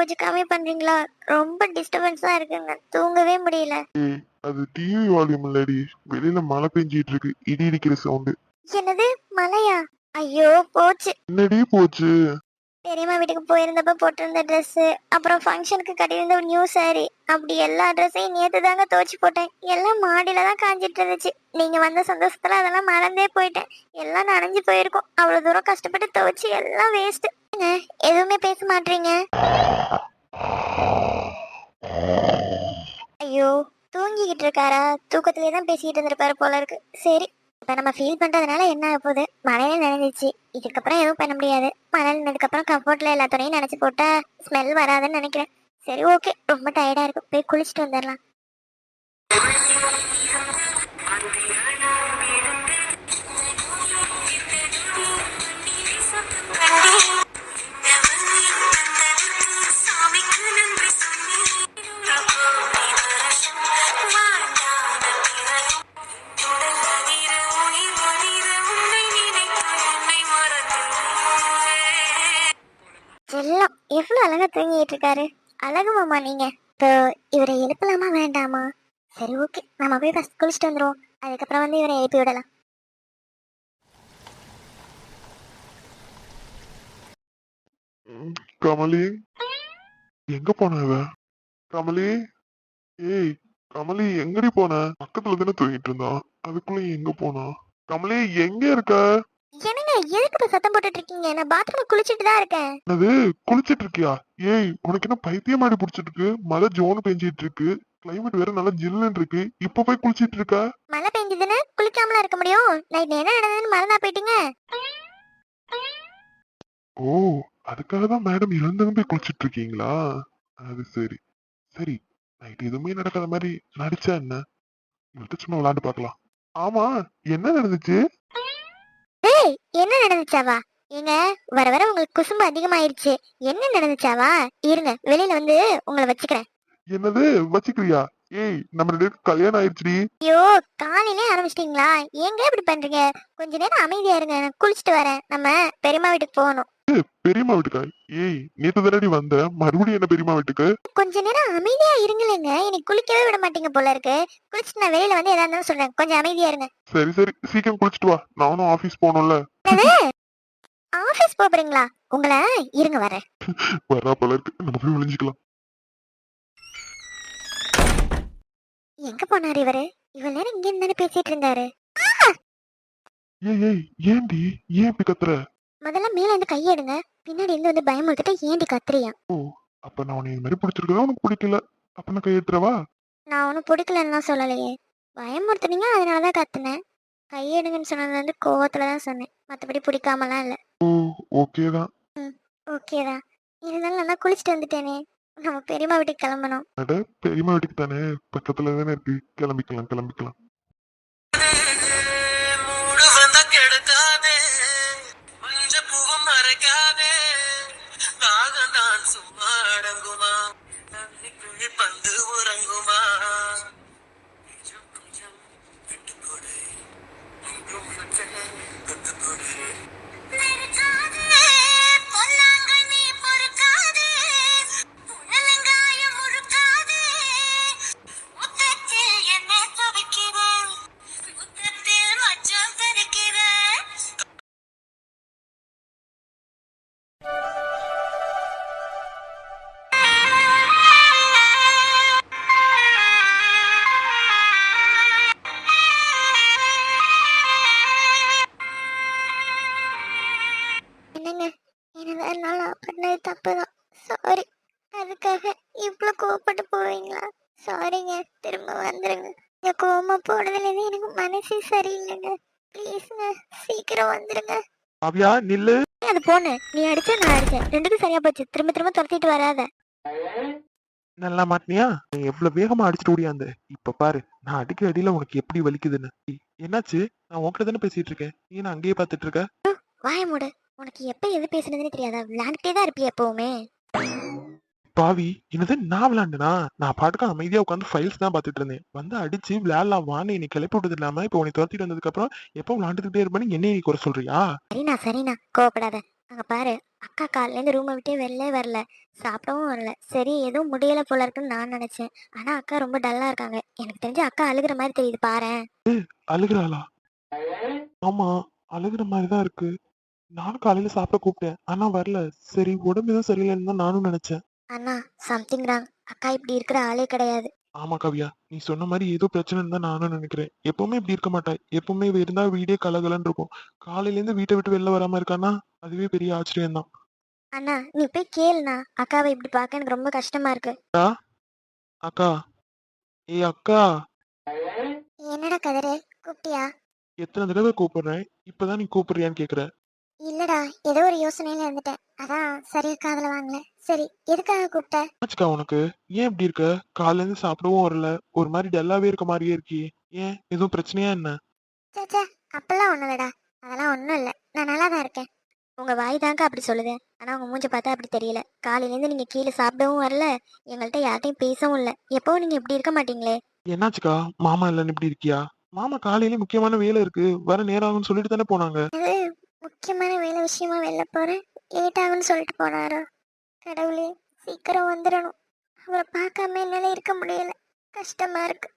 கொஞ்சம் கம்மி பண்றீங்களா? ரொம்ப டிஸ்டர்பன்ஸா இருக்குங்க. தூங்கவே முடியல. அது டிவி வால்யூம் இல்லடி. வெளியில மழை பெஞ்சிட்டு இருக்கு. இடி இடிக்கிற சவுண்டு என்னது? மலையா ஐயோ போச்சு. என்னடி போச்சு? பெரியம்மா வீட்டுக்கு போயிருந்தப்ப போட்டிருந்த Dress அப்புறம் ஃபங்க்ஷனுக்கு கட்டியிருந்த ஒரு நியூ saree. அப்படி எல்லா ட்ரெஸ்ஸையும் நேத்து தாங்க துவைச்சு போட்டேன். எல்லாம் மாடியில தான் காஞ்சிட்டு இருந்துச்சு. நீங்க வந்த சந்தோஷத்துல அதெல்லாம் மறந்தே போயிட்டேன். எல்லாம் நனைஞ்சு போயிருக்கும். அவ்வளவு தூரம் கஷ்டப்பட்டு துவைச்சு எல்லாம் வேஸ்ட் எதுவுமே பேச மாட்டீங்க ஐயோ பேசிட்டு இருக்காரா தூக்கத்திலே தான் பேசிட்டு இருந்திருப்பாரு போல இருக்கு. சரி இப்ப நம்ம ஃபீல் பண்றதுனால என்ன ஆக போகுது? மழையில நினைஞ்சிச்சு இதுக்கப்புறம் எதுவும் பண்ண முடியாது. மழை நினதுக்கப்புறம் கம்ஃபர்ட்ல எல்லா துணையும் நினைச்சு போட்டா ஸ்மெல் வராதுன்னு நினைக்கிறேன். சரி ஓகே ரொம்ப டயர்டா இருக்கும். போய் குளிச்சுட்டு வந்துடலாம். நீங்க. இப்போ இவரை எழுப்பலாமா வேண்டாமா? சரி ஓகே. நம்ம போய் ஃபர்ஸ்ட் குளிச்சுட்டு வந்துருவோம். அதுக்கப்புறம் வந்து இவரை எழுப்பி விடலாம். கமலி. எங்க போன இவ? கமலி. ஏய் கமலி எங்கடி போன? பக்கத்துல தானே தூங்கிட்டு இருந்தான் அதுக்குள்ள எங்க போனா? கமலி எங்க இருக்க? என்னங்க எதுக்கு இப்ப சத்தம் போட்டுட்டு இருக்கீங்க நான் பாத்ரூம் குளிச்சிட்டு தான் இருக்கேன். என்னது குளிச்சிட்டு இருக்கியா ஏய் உனக்கு என்ன பைத்தியமாடி புடிச்சிட்டு இருக்கு மழை ஜோனு பெஞ்சிட்டு இருக்கு கிளைமேட் வேற நல்லா ஜில்லுன்னு இருக்கு இப்ப போய் குளிச்சிட்டு இருக்க மழை பெஞ்சதுன்னு குளிக்காமலா இருக்க முடியும். நைட் என்ன நடந்ததுன்னு மறந்தா போயிட்டீங்க. ஓ அதுக்காக தான் மேடம் இழந்ததும் போய் குளிச்சிட்டு இருக்கீங்களா அது சரி. சரி நைட் எதுவுமே நடக்காத மாதிரி நடிச்சா என்ன? இவர்கிட்ட சும்மா விளையாண்டு பார்க்கலாம். ஆமா என்ன நடந்துச்சு? ஏய் என்ன நடந்துச்சாவா? ஏங்க வர வர உங்களுக்கு குசும்பு அதிகமாயிருச்சு. என்ன நடந்துச்சாவா? இருங்க வெளியில வந்து உங்களை வச்சுக்கிறேன். என்னது வச்சுக்கிறியா? ஏய் நம்ம ரெண்டு கல்யாணம் ஆயிடுச்சுடி ஐயோ காலையிலே ஆரம்பிச்சிட்டீங்களா? ஏங்க இப்படி பண்றீங்க? கொஞ்ச நேரம் அமைதியா இருங்க நான் குளிச்சுட்டு வரேன். நம்ம பெரியம்மா வீட்டுக்கு போகணும். பெரியம்மா வீட்டுக்கா. ஏய் நேத்து தானடி வந்த? மறுபடியும் என்ன பெரியம்மா வீட்டுக்கு? கொஞ்ச நேரம் அமைதியா இருங்களேங்க. எனக்கு குளிக்கவே விட மாட்டீங்க போல இருக்கு. குளிச்சுட்டு நான் வெளியில வந்து எதா இருந்தாலும் சொல்றேன். கொஞ்சம் அமைதியா இருங்க. சரி சரி. சீக்கிரம் குளிச்சிட்டு வா. நானும் ஆபீஸ் போகணும்ல. ஆபீஸ் போறீங்களா? உங்களை இருங்க வரேன். வரா போல இருக்கு. நம்ம போய் விழிஞ்சுக்கலாம். எங்க போனாரு இவரு? இவ்வளவு நேரம் இங்க இருந்தானே பேசிட்டு இருந்தாரு. ஏய் ஏய் ஏண்டி ஏன் இப்படி கத்துற? முதல்ல மேல இருந்து கையெடுங்க பின்னாடி இருந்து வந்து பயமுறுத்திட்டு ஏண்டி கத்துறியா? அப்ப நான் உன்னை இது மாதிரி பிடிச்சிருக்கதா உனக்கு பிடிக்கல. அப்ப நான் கையெழுத்துறவா நான் ஒன்றும் பிடிக்கலன்னு சொல்லலையே. பயமுறுத்துனீங்க அதனால தான் கத்துனேன். கையெடுங்கன்னு சொன்னது வந்து கோவத்துல தான் சொன்னேன். மற்றபடி பிடிக்காமலாம் இல்லை. ஓ ஓகே தான். ஓகேடா இருந்தாலும் நான் தான் குளிச்சுட்டு வந்துட்டேனே. நம்ம பெரியம்மா வீட்டுக்கு கிளம்பணும். அட பெரியம்மா வீட்டுக்கு தானே? பக்கத்துல தானே இருக்கு. கிளம்பிக்கலாம் கிளம்பிக்கலாம். என்னங்க என்னதான் நான் பண்ணது தப்பு தான் சாரி அதுக்காக இவ்வளோ கோவப்பட்டு போவீங்களா? சாரிங்க திரும்ப வந்துருங்க. இந்த கோவமா போனதுலேருந்து எனக்கு மனசே சரியில்லைங்க. ப்ளீஸ்ங்க சீக்கிரம் வந்துருங்க. காவியா நில்லு. அது போன நீ அடிச்ச நான் அடிச்சேன். ரெண்டுக்கும் சரியா போச்சு. திரும்ப திரும்ப துரத்திட்டு வராத. நல்லா மாட்டினியா? நீ எவ்வளவு வேகமா அடிச்சுட்டு ஓடியாந்த இப்ப பாரு. நான் அடிக்கிற அடியில உனக்கு எப்படி வலிக்குதுன்னு. என்னாச்சு? நான் உன்கிட்ட தானே பேசிட்டு இருக்கேன். நீ என்ன அங்கேயே பாத்துட்டு இருக்க? வாய மூடு. உனக்கு எப்ப எது பேசுனதுன்னு தெரியாதா? விளையாண்டுட்டே தான் இருப்பிய எப்பவுமே? பாவி என்னது நான் விளையாண்டுனா? நான் பாட்டுக்கு அமைதியா உட்காந்து ஃபைல்ஸ் தான் பாத்துட்டு இருந்தேன். வந்து அடிச்சு விளையாடலாம் வான்னு நீ கிளப்பி விட்டது இல்லாம இப்போ உன்னை துரத்திட்டு வந்ததுக்கு அப்புறம் எப்போ விளையாண்டுக்கிட்டே இருப்பேன்னு என்ன நீ குறை சொல்றியா? சரிண்ணா சரிண்ணா. கோவப்படாத. அங்க பாரு அக்கா காலையிலேருந்து ரூமை விட்டே வெளிலே வரல. சாப்பிடவும் வரல. சரி எதுவும் முடியல போல இருக்குன்னு நான் நினைச்சேன். ஆனா அக்கா ரொம்ப டல்லா இருக்காங்க. எனக்கு தெரிஞ்சு அக்கா அழுகுற மாதிரி தெரியுது பாரேன். அழுகுறாளா? ஆமா அழுகுற மாதிரிதான் இருக்கு. நானும் காலையில சாப்பிட கூப்பிட்டேன். ஆனா வரல. சரி உடம்பு எதுவும் சரியில்லைன்னு தான் நானும் நினைச்சேன். அண்ணா சம்திங் ராங் அக்கா இப்படி இருக்கிற ஆளே கிடையாது. ஆமா கவ்யா. நீ சொன்ன மாதிரி ஏதோ பிரச்சனைன்னு தான் நானும் நினைக்கிறேன். எப்பவுமே இப்படி இருக்க மாட்டா. எப்பவுமே இருந்தா வீடே கலகலன்னு இருக்கும். காலையில இருந்து வீட்டை விட்டு வெளில வராம இருக்கானா அதுவே பெரிய ஆச்சரியம் தான். அண்ணா நீ போய் கேளுண்ணா. அக்காவை இப்படி பார்க்க எனக்கு ரொம்ப கஷ்டமா இருக்கு. அக்கா? ஏய் அக்கா? என்னடா கதிரு கூப்பிட்டியா? எத்தனை தடவை கூப்பிடுறேன்? இப்பதான் நீ கூப்பிடுறியான்னு கேக்குற. இல்லடா ஏதோ ஒரு யோசனையில இருந்துட்டேன். அதான் சரியா காதுல வாங்கல. சரி எதுக்காக கூப்பிட்ட? ஆச்சுக்கா உனக்கு? ஏன் இப்படி இருக்க? காலையில இருந்து சாப்பிடவும் வரல. ஒரு மாதிரி டல்லாவே இருக்க மாதிரியே இருக்கியே ஏன்? எதுவும் பிரச்சனையா என்ன? சேச்சே அப்பெல்லாம் ஒண்ணும் இல்லடா. அதெல்லாம் ஒண்ணும் இல்ல. நான் நல்லா தான் இருக்கேன். உங்க வாய் தாங்க அப்படி சொல்லுது. ஆனா உங்க மூஞ்ச பார்த்தா அப்படி தெரியல. காலையில இருந்து நீங்க கீழே சாப்பிடவும் வரல. எங்கள்கிட்ட யார்ட்டையும் பேசவும் இல்ல. எப்பவும் நீங்க இப்படி இருக்க மாட்டீங்களே? என்னாச்சுக்கா? மாமா இல்லைன்னு இப்படி இருக்கியா? மாமா காலையில முக்கியமான வேலை இருக்கு. வர நேரம் ஆகும்னு சொல்லிட்டு தானே போனாங்க. அது முக்கியமான வேலை விஷயமா வெளில போறேன். லேட் ஆகும்னு சொல்லிட்டு போனாரோ? கடவுளே சீக்கிரம் வந்துடணும். அவரை பார்க்காம என்னால இருக்க முடியல. கஷ்டமா இருக்கு.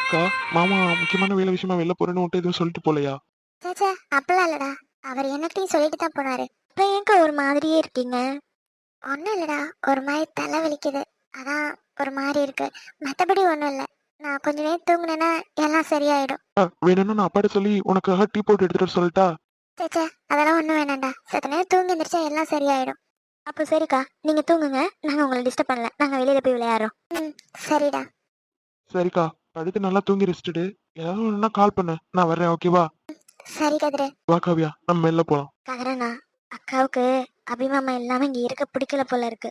அக்கா மாமா முக்கியமான வேலை விஷயமா வெளில போறேன்னு உன்ட்ட எதுவும் சொல்லிட்டு போலையா? அப்பெல்லாம் இல்லடா. அவர் என்னத்தையும் சொல்லிட்டு தான் போனாரு. இப்போ ஏங்க ஒரு மாதிரியே இருக்கீங்க? ஒன்றும் இல்லடா. ஒரு மாதிரி தலை வலிக்குது. அதான் ஒரு மாதிரி இருக்கு. மற்றபடி ஒன்றும் இல்லை. நான் கொஞ்ச நேரம் தூங்குனேன்னா எல்லாம் சரியாயிடும். வேணும்னா நான் அப்பாட்ட சொல்லி உனக்காக டீ போட்டு எடுத்துட்டு சொல்லட்டா? சேச்சே அதெல்லாம் ஒன்றும் வேணாம்டா. சத்த நேரம் தூங்கி எந்திரிச்சா எல்லாம் சரியாயிடும். அப்போ சரிக்கா நீங்கள் தூங்குங்க. நாங்கள் உங்களை டிஸ்டர்ப் பண்ணல. நாங்கள் வெளியில் போய் விளையாடுறோம். ம் சரிடா. சரிக்கா படுத்து நல்லா தூங்கி ரெஸ்ட்டு ஏதாவது ஒண்ணுன்னா கால் பண்ணு. நான் வர்றேன் ஓகேவா சரி கதிரு. வா காவியா. நம்ம வெளில போலாம். கதிரண்ணா. அக்காவுக்கு அபிமாமா இல்லாமல் இங்கே இருக்க பிடிக்கல போல இருக்கு.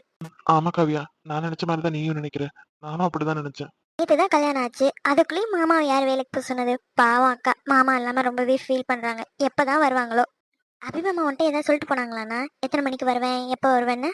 ஆமா காவியா நான் நினைச்ச மாதிரி தான் நீயும் நினைக்கிற. நானும் அப்படிதான் நினைச்சேன். நேற்று தான் கல்யாணம் ஆச்சு. அதுக்குள்ளேயும் மாமாவை யார் வேலைக்கு போக சொன்னது? பாவம் அக்கா. மாமா இல்லாமல் ரொம்பவே ஃபீல் பண்ணுறாங்க எப்போ தான் வருவாங்களோ அபிமாமா வந்துட்டு ஏதாவது சொல்லிட்டு போனாங்களாண்ணா? எத்தனை மணிக்கு வருவேன்? எப்போ வருவேன்னு?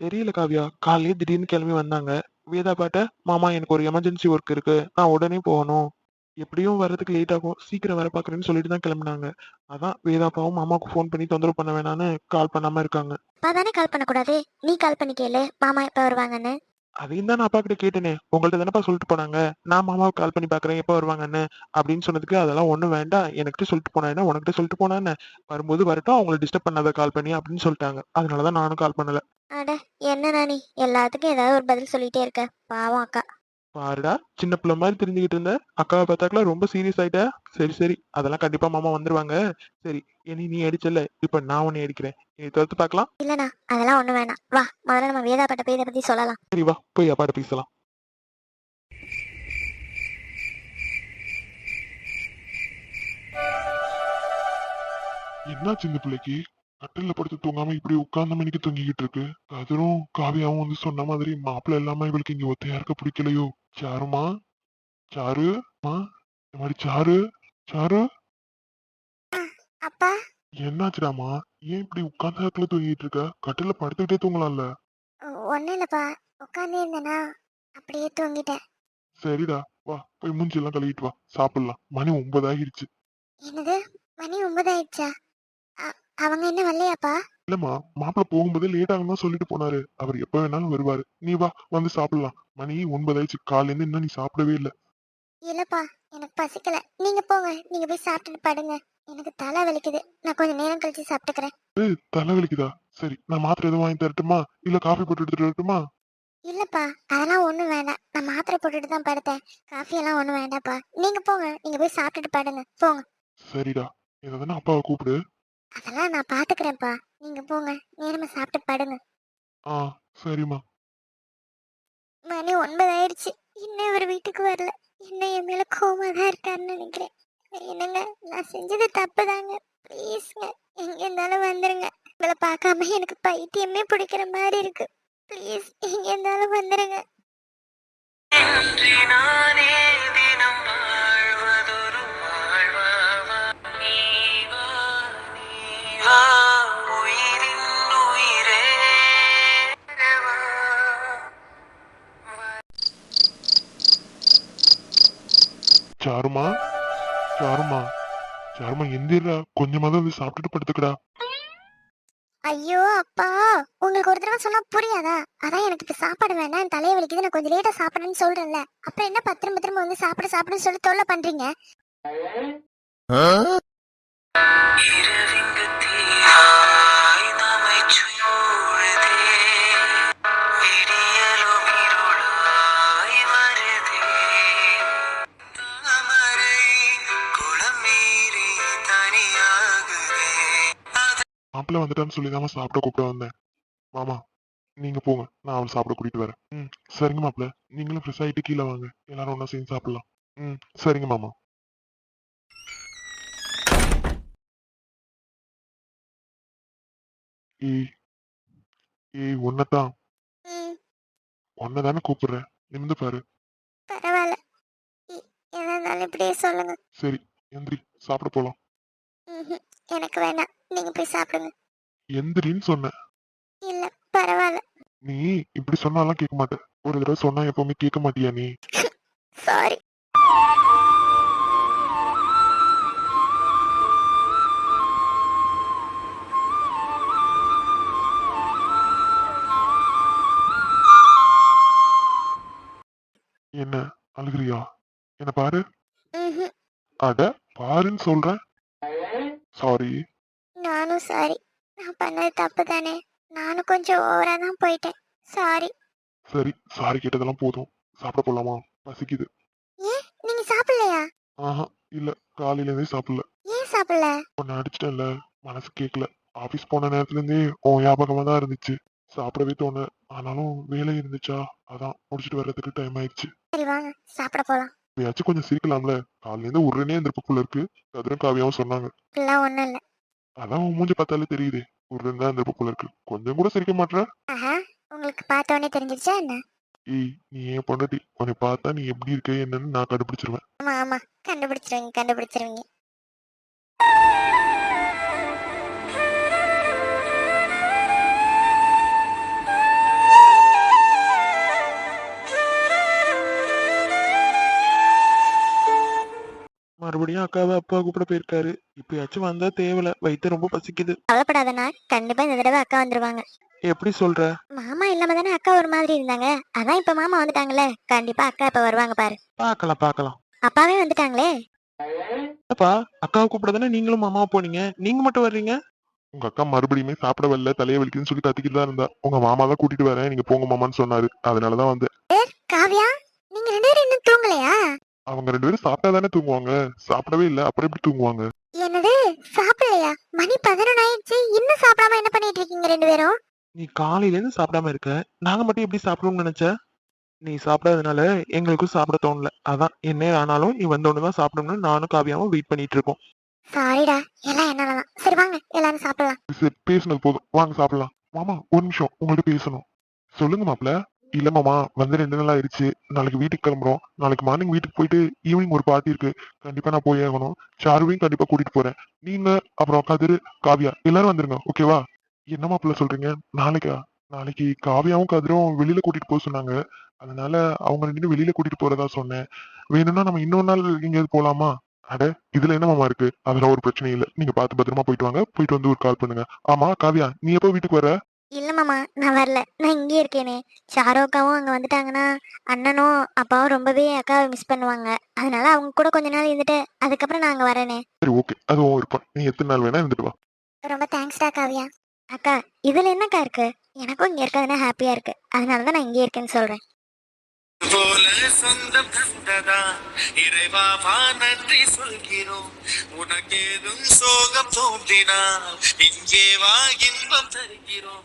தெரியல காவியா. காலையிலே திடீர்னு கிளம்பி வந்தாங்க. வேதா பாட்ட மாமா எனக்கு ஒரு எமர்ஜென்சி ஒர்க் இருக்கு. நான் உடனே போகணும். எப்படியும் வர்றதுக்கு லேட் ஆகும். சீக்கிரம் வர பாக்குறேன்னு சொல்லிட்டு தான் கிளம்புனாங்க. அதான் வேதாப்பாவும் மாமாவுக்கு ஃபோன் பண்ணி தொந்தரவு பண்ண வேணான்னு கால் பண்ணாம இருக்காங்க. அப்பா தானே கால் பண்ணக்கூடாது? நீ கால் பண்ணி கேளு மாமா எப்போ வருவாங்கன்னு. அதையும் தான் நான் அப்பா கிட்ட கேட்டேனே. உங்கள்ட்ட தானப்பா சொல்லிட்டு போனாங்க. நான் மாமாவுக்கு கால் பண்ணி பாக்குறேன் எப்போ வருவாங்கன்னு அப்படின்னு சொன்னதுக்கு அதெல்லாம் ஒண்ணும் வேண்டாம். எனக்கிட்ட சொல்லிட்டு போனா என்ன? உனக்கிட்ட சொல்லிட்டு போனா என்ன? வரும்போது வரட்டும். அவங்கள டிஸ்டர்ப் பண்ணாத கால் பண்ணி அப்படின்னு சொல்லிட்டாங்க. அதனாலதான் நானும் கால் பண்ணல. அட என்ன நீ எல்லாத்துக்கும் ஏதாவது ஒரு பதில் சொல்லிட்டே இருக்க. பாவம் அக்கா. பாருடா சின்ன பிள்ளை மாதிரி தெரிஞ்சுக்கிட்டு இருந்த. அக்காவை பார்த்தாக்கல ரொம்ப சீரியஸ் ஆயிட்ட. சரி சரி அதெல்லாம் கண்டிப்பா மாமா வந்துருவாங்க. சரி இனி நீ அடிச்சல இப்ப நான் உன்னை அடிக்கிறேன். இனி தவிர்த்து பார்க்கலாம். இல்லைண்ணா அதெல்லாம் ஒன்றும் வேணாம். வா முதல்ல நம்ம வேதாப்பட்ட போய் இதை பற்றி சொல்லலாம். சரி வா போய் அப்பாட்ட பேசலாம். என்னாச்சு இந்த பிள்ளைக்கு? கட்டில படுத்து தூங்காம இப்படி உட்கார்ந்த மணிக்கு தூங்கிக்கிட்டு இருக்கு. கதிரும் காவியாவும் வந்து சொன்ன மாதிரி மாப்பிள்ளை இல்லாம இவளுக்கு இங்க ஒத்தையா இருக்க பிடிக்கலையோ? சாருமா? சாரு? மா? இந்த மாதிரி சாரு? சாரு? அப்பா? என்னாச்சுடாமா? ஏன் இப்படி உட்கார்ந்த இடத்துல தூங்கிட்டு இருக்க? கட்டில படுத்துக்கிட்டே தூங்கலாம்ல. ஒன்றும் இல்லைப்பா. உட்காந்து இருந்தேனா அப்படியே தூங்கிட்டேன். சரிடா வா போய் மூஞ்சி எல்லாம் கழுவிட்டு வா. சாப்பிடலாம். மணி ஒன்பது ஆகிருச்சு என்னது? மணி ஒன்பது ஆயிடுச்சா அவங்க என்ன வரலையாப்பா? இல்லம்மா மாப்பிள்ள போகும்போதே லேட் ஆகும் தான் சொல்லிட்டு போனாரு. அவர் எப்ப வேணாலும் வருவாரு. நீ வா வந்து சாப்பிடலாம். மணி ஒன்பது ஆயிடுச்சு காலையில இருந்து இன்னும் நீ சாப்பிடவே இல்ல. இல்லப்பா எனக்கு பசிக்கல. நீங்க போங்க. நீங்க போய் சாப்பிட்டுட்டு படுங்க. எனக்கு தலை வலிக்குது. நான் கொஞ்சம் நேரம் கழிச்சு சாப்பிட்டுக்கிறேன். தலை வலிக்குதா? சரி நான் மாத்திரை எதுவும் வாங்கி தரட்டுமா? இல்ல காஃபி போட்டு எடுத்துட்டு வரட்டுமா? இல்லப்பா அதெல்லாம் ஒண்ணும் வேண்டாம். நான் மாத்திரை போட்டுட்டு தான் படுத்தேன். காஃபி எல்லாம் ஒண்ணும் வேண்டாப்பா நீங்க போங்க. நீங்க போய் சாப்பிட்டுட்டு படுங்க. போங்க. சரிடா. ஏதாவது அப்பாவை கூப்பிடு. அதெல்லாம் நான் பாத்துக்கிறேன்ப்பா. நீங்க போங்க. நேரமா சாப்பிட்டு படுங்க. ஆ சரிம்மா. மணி ஒன்பது ஆயிடுச்சு இன்னும் இவர் வீட்டுக்கு வரல. இன்னும் என் மேல கோவமா தான் இருக்காருன்னு நினைக்கிறேன். என்னங்க நான் செஞ்சது தப்பு தாங்க ப்ளீஸ்ங்க எங்க இருந்தாலும் வந்துருங்க. உங்களை பார்க்காம எனக்கு பைத்தியமே பிடிக்கிற மாதிரி இருக்கு. ப்ளீஸ் எங்க இருந்தாலும் வந்துருங்க. சாருமா சாருமா எந்திரா கொஞ்சமாவது வந்து சாப்பிட்டுட்டு படுத்துக்கடா. ஐயோ அப்பா. உங்களுக்கு ஒரு தடவை சொன்னா புரியாதா? அதான் எனக்கு இப்ப சாப்பாடு வேண்டாம். என் தலையை வலிக்குது. நான் கொஞ்சம் லேட்டா சாப்பிடுறேன்னு சொல்றேன்ல. அப்புறம் என்ன பத்து திரும்ப திரும்ப வந்து சாப்பிடு சாப்பிடுன்னு சொல்லி தொல்லை பண்றீங்க? இரவிங்கு தீயாய் மாப்பிள்ள வந்துட்டான்னு சொல்லி தான் சாப்பிட கூப்பிட வந்தேன். மாமா நீங்க போங்க. நான் அவளை சாப்பிட கூட்டிட்டு வரேன். ம் சரிங்க மாப்பிள்ள. நீங்களும் ஃப்ரெஷ் ஆயிட்டு கீழே வாங்க. எல்லாரும் ஒண்ணா சேர்ந்து சாப்பிடலாம். ம் சரிங்க மாமா. ஏய் ஏய் ஒன்னதான் ஒன்னதானே கூப்பிடுறேன். நிமிந்து பாரு. பரவாயில்ல. இருந்தாலும் இப்படியே சொல்லுங்க. சரி எந்திரி சாப்பிட போலாம். எனக்கு வேண்டாம். நீங்க போய் சாப்பிடுங்க. எந்திரின்னு சொன்னேன். இல்ல பரவாயில்ல நீ இப்படி சொன்னாலாம் கேட்க மாட்டேன் ஒரு தடவை சொன்னா எப்பவுமே கேட்க மாட்டியா நீ? சாரி என்ன அழுகுறியா? என்ன பாரு. அட பாருன்னு சொல்றேன். சாரி நானும் சாரி. நான் பண்ணது தப்பு தானே. நானும் கொஞ்சம் ஓவரா தான் போயிட்டேன். சாரி. சரி சாரி கேட்டதெல்லாம் போதும். சாப்பிட போலாமா? பசிக்குது. ஏன்? நீங்க சாப்பிடலையா? ஆஹா இல்ல. காலையில இருந்தே சாப்பிடல. ஏன் சாப்பிடல? உன்னை அடிச்சிட்டேன்ல. மனசு கேட்கல ஆபீஸ் போன நேரத்துல இருந்தே உன் ஞாபகமா தான் இருந்துச்சு. சாப்பிடவே தோணு ஆனாலும் வேலை இருந்துச்சா? அதான். முடிச்சிட்டு வர்றதுக்கு டைம் ஆயிடுச்சு. சரி வாங்க. சாப்பிட போலாம். இப்பயாச்சும் கொஞ்சம் சிரிக்கலாம்ல. காலையில இருந்து உடனே போல இருக்கு. கதிரும் காவியாவும் சொன்னாங்க. இப்படிலாம் ஒண்ணும் இல்ல. அதான் உன் மூஞ்சி பார்த்தாலே தெரியுதே. உருன்னு தான் இருந்திருப்ப போல இருக்கு. கொஞ்சம் கூட சிரிக்க மாட்டேற. ஆஹா உங்களுக்கு பார்த்த உடனே தெரிஞ்சிருச்சா என்ன? ஏய் நீ ஏன் பொண்டாட்டி? உன்னை பார்த்தா நீ எப்படி இருக்க என்னன்னு நான் கண்டுபிடிச்சிருவேன். ஆமா ஆமா. கண்டுபிடிச்சிருவீங்க கண்டுபிடிச்சிருவீங்க. மறுபடியும் அக்காவை அப்பா கூப்பிட போயிருக்காரு. இப்பயாச்சும் வந்தா தேவல. வயிற்று ரொம்ப பசிக்குது. கவலைப்படாதண்ணா. கண்டிப்பா இந்த தடவை அக்கா வந்துருவாங்க. எப்படி சொல்ற? மாமா இல்லாம தானே அக்கா ஒரு மாதிரி இருந்தாங்க. அதான் இப்ப மாமா வந்துட்டாங்களே கண்டிப்பா அக்கா இப்ப வருவாங்க பாரு. பாக்கலாம் பாக்கலாம். அப்பாவே வந்துட்டாங்களே. அப்பா அக்காவை கூப்பிட தானே நீங்களும் மாமா போனீங்க? நீங்க மட்டும் வர்றீங்க? உங்க அக்கா மறுபடியுமே சாப்பிட வரல. தலைய வலிக்குதுன்னு சொல்லி கத்திக்கிட்டு தான் இருந்தா. உங்க மாமா தான் கூட்டிட்டு வரேன். நீங்க போங்க மாமான்னு சொன்னாரு. அதனாலதான் வந்தேன். காவியா நீங்க ரெண்டு பேரும் இன்னும் தூங்கலையா? அவங்க ரெண்டு பேரும் சாப்பிட்டா தானே தூங்குவாங்க? சாப்பிடவே இல்ல. அப்புறம் எப்படி தூங்குவாங்க? என்னது? சாப்பிடலையா? மணி பதினொன்று ஆயிடுச்சு. இன்னும் சாப்பிடாம என்ன பண்ணிட்டு இருக்கீங்க ரெண்டு பேரும்? நீ காலையில இருந்து சாப்பிடாம இருக்க. நாங்க மட்டும் எப்படி சாப்பிடணும்னு நினைச்ச? நீ சாப்பிடாதனால எங்களுக்கும் சாப்பிட தோணல. அதான் என்ன ஆனாலும் நீ வந்தோன்னு தான் சாப்பிடணும்னு நானும் காவியாவும் வெயிட் பண்ணிட்டு இருக்கோம். சாரிடா எல்லாம் என்னாலதான் சரி வாங்க. எல்லாரும் சாப்பிடலாம். பேசுனது போதும். வாங்க சாப்பிடலாம். மாமா ஒரு நிமிஷம். உங்கள்ட்ட பேசணும். சொல்லுங்க மாப்ள இல்ல மாமா வந்து ரெண்டு நாள் ஆயிடுச்சு. நாளைக்கு வீட்டுக்கு கிளம்புறோம். நாளைக்கு மார்னிங் வீட்டுக்கு போயிட்டு ஈவினிங் ஒரு பார்ட்டி இருக்கு. கண்டிப்பா நான் போய் ஆகணும். சாருவையும் கண்டிப்பா கூட்டிட்டு போறேன். நீங்க அப்புறம் கதிர் காவியா எல்லாரும் வந்துருங்க ஓகேவா என்ன மாப்பிள்ள சொல்றீங்க? நாளைக்கா? நாளைக்கு காவியாவும் கதிரும் வெளியில கூட்டிட்டு போக சொன்னாங்க. அதனால அவங்க ரெண்டு வெளியில கூட்டிட்டு போறதா சொன்னேன். வேணும்னா நம்ம இன்னொரு நாள் எங்கேயாவது போலாமா? அட இதுல என்னமாமா இருக்கு? அதெல்லாம் ஒரு பிரச்சனையும் இல்ல. நீங்க பார்த்து பத்திரமா போயிட்டு வாங்க. போயிட்டு வந்து ஒரு கால் பண்ணுங்க. ஆமா காவியா நீ எப்போ வீட்டுக்கு வர? இல்ல மாமா நான் வரல. நான் இங்கே இருக்கேனே. சாரோ அக்காவும் அங்க வந்துட்டாங்கன்னா அண்ணனும் அப்பாவும் ரொம்பவே அக்காவை மிஸ் பண்ணுவாங்க. அதனால அவங்க கூட கொஞ்ச நாள் இருந்துட்டு அதுக்கப்புறம் நான் அங்க வரேனே. சரி ஓகே அது உன் விருப்பம் நீ எத்தனை நாள் வேணா இருந்துட்டு வா. ரொம்ப தேங்க்ஸ்டா காவியா. அக்கா இதுல என்னக்கா இருக்கு? எனக்கும் இங்க இருக்கிறதுனா ஹாப்பியா இருக்கு. அதனாலதான் நான் இங்கே இருக்கேன்னு சொல்றேன். போல சொந்தம் தந்ததா இறைவா வா நன்றி சொல்கிறோம். உனக்கேதும் சோகம் தோன்றினால் இங்கே வா இன்பம் தருகிறோம்.